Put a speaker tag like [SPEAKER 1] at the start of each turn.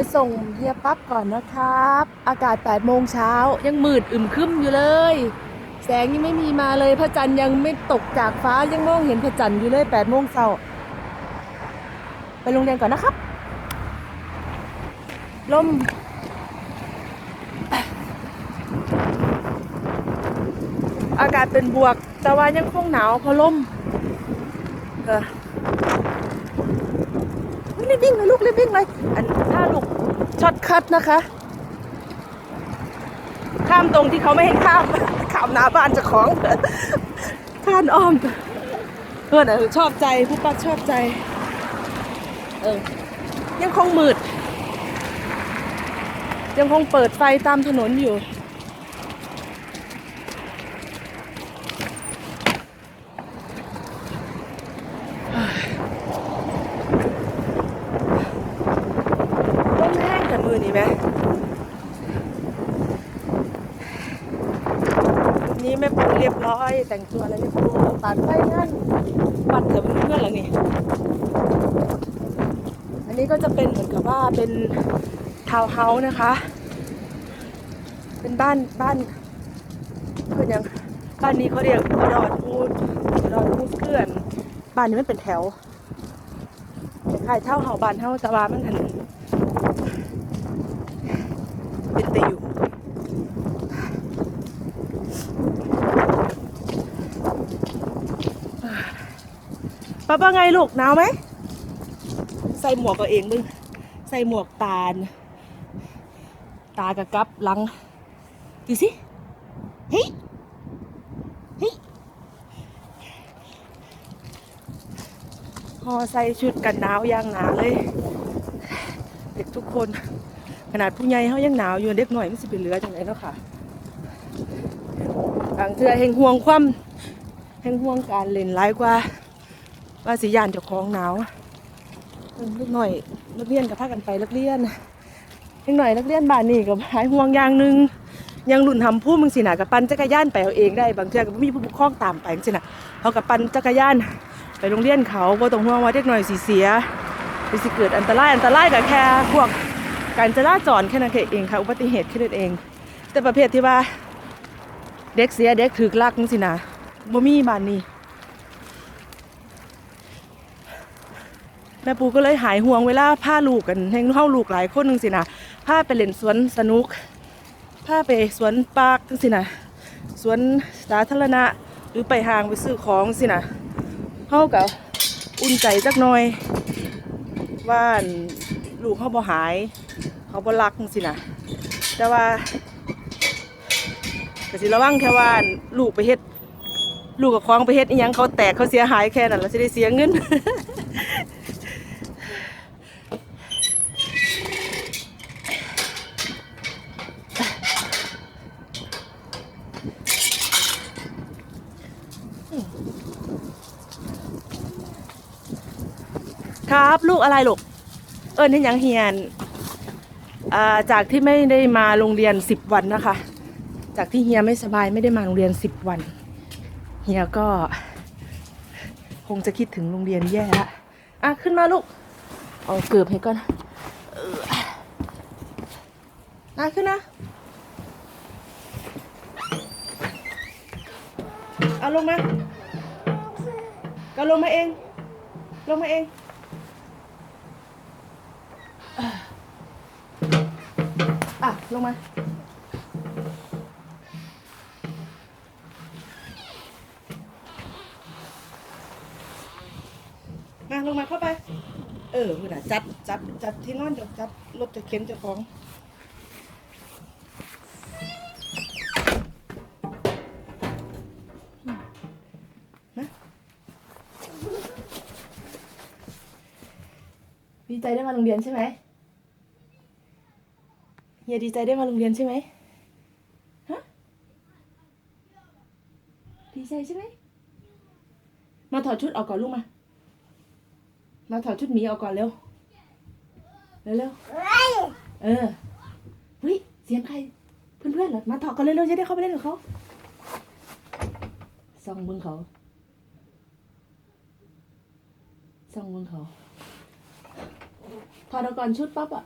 [SPEAKER 1] ไปส่งเฮียปั๊บก่อนนะครับ อากาศ8โมงเช้ายังมืดอึมครึมอยู่เลย แสงยังไม่มีมาเลยพระจันทร์ยังไม่ตกจากฟ้ายังมองเห็นพระจันทร์อยู่เลย8โมงเช้าไปโรงเรียนก่อนนะครับลมอากาศเป็นบวก แต่ว่ายังคงหนาวเพราะลมเออ รีบวิ่งเลยลูกรีบวิ่งเลยอันถ้าลูกช็อตคัทนะคะ ข้ามตรงที่เขาไม่ให้ข้ามข้ามหน้าบ้านจ้าของข้านอ้อมเพื่อนเออชอบใจผู้ปักชอบใจ เออ ยังคงมืด ยังคงเปิดไฟตามถนนอยู่ ร่มแห้งแต่มือ นี่ไหมนี้แม่ปูเรียบร้อย แต่งตัวอะไรเรียบร้อยปาดไฟงานปัดเถอะเพื่อนๆแล้วนี่อันนี้ก็จะเป็นเหมือนกับว่าเป็นทาวน์เฮาส์นะคะ เป็นบ้านบ้านเพื่อนยังบ้านนี้เขาเรียกอุดรมูดอุดรมูดเกื่อน บ้านนี้มันเป็นแถวคล้ายเท่าเฮาบ้านเท่าแตะวามันหันน แต่อยู่ ป้าป้าไงลูกหนาวไหม ใส่หมวกตัวเองมึง ใส่หมวกตาล ตากระกับหลัง ดูสิ เฮ้ย เฮ้ยพอใส่ชุดกันหนาวอย่างหนาเลย เด็กทุกคน ขนาดผู้ใหญ่เขายังหนาวอยู่เด็กหน่อยไม่สิเป็นเหลือจังไหนเนาะค่ะบางเทือแห่งห่วงความแห่งห่วงการเล่นร้ายกว่า ว่าสิยานเจ้าของหนาวเล็กหน่อยนักเรียนกับพากันไปนักเรียนเล็กหน่อยนักเรียนบ้านนี่กับหายห่วงอย่างหนึ่งยังหลุนทำผู้มึงสินะกับปั่นจักรยานไปเอาเองได้บางเทือก็บ่มีผู้ปกครองตามไปสินะเขากับปั่นจักรยานไปโรงเรียนเขาบ่ต้องห่วงว่าเด็กหน่อยสิเสียหรือสิเกิดอันตรายอันตรายกับแค่พวก การจราจรแค่นั้นเองค่ะอุบัติเหตุแค่นั้นเอง แต่ประเภทที่ว่า เด็กเสียเด็กถือลักจังสินะบ่มีบ้านนี้แม่ปูก็เลยหายห่วงเวลาพาลูกกันแห่งเฮาลูกหลายคนนึงสินะพาไปเล่นสวนสนุกพาไปสวนปาร์คจังสินะสวนสาธารณะหรือไปห้างไปซื้อของสินะเฮากับอุ่นใจจักหน่อยว่านลูกเขาบ่หาย เขาบ่รักสินะแต่ว่าก็สิระวังแค่ว่าลูกไปเฮ็ดลูกกับคว้างไปเฮ็ดอีหยังเขาแตกเขาเสียหายแค่นั้นแล้วสิได้เสียเงินครับ ลูกอะไรลูก เอิญที่ยังเฮียน จากที่ไม่ได้มาโรงเรียนสิบวันนะคะ จากที่เฮียไม่สบายไม่ได้มาโรงเรียนสิบวัน เฮียก็ คงจะคิดถึงโรงเรียนแย่ละอะขึ้นมาลูก เอาเกือบให้ก่อนอะขึ้นนะเอาลงมาก็ลงมาเอง ลงมาเอง อะ ลงมา มาลงมาเข้าไป เออคุณอะจับจับจับที่นอนจับจับรถจะเข็นเจะของนะดีใจได้มาโรงเรียนใช่ไหม เฮียดีใจได้มาโรงเรียนใช่ไหมฮะดีใจใช่ไหมมาถอดชุดออกก่อนลูกมา มาถอดชุดหมีออกก่อนเร็ว เร็วเร็วเออเฮ้ยเสียงใคร เพื่อนๆเหรอ มาถอดก่อนเร็วๆจะได้เข้าไปเล่นกับเขาส่องมึงเขาส่องมึงเขาถอดเอาก่อนชุดปั๊บอะ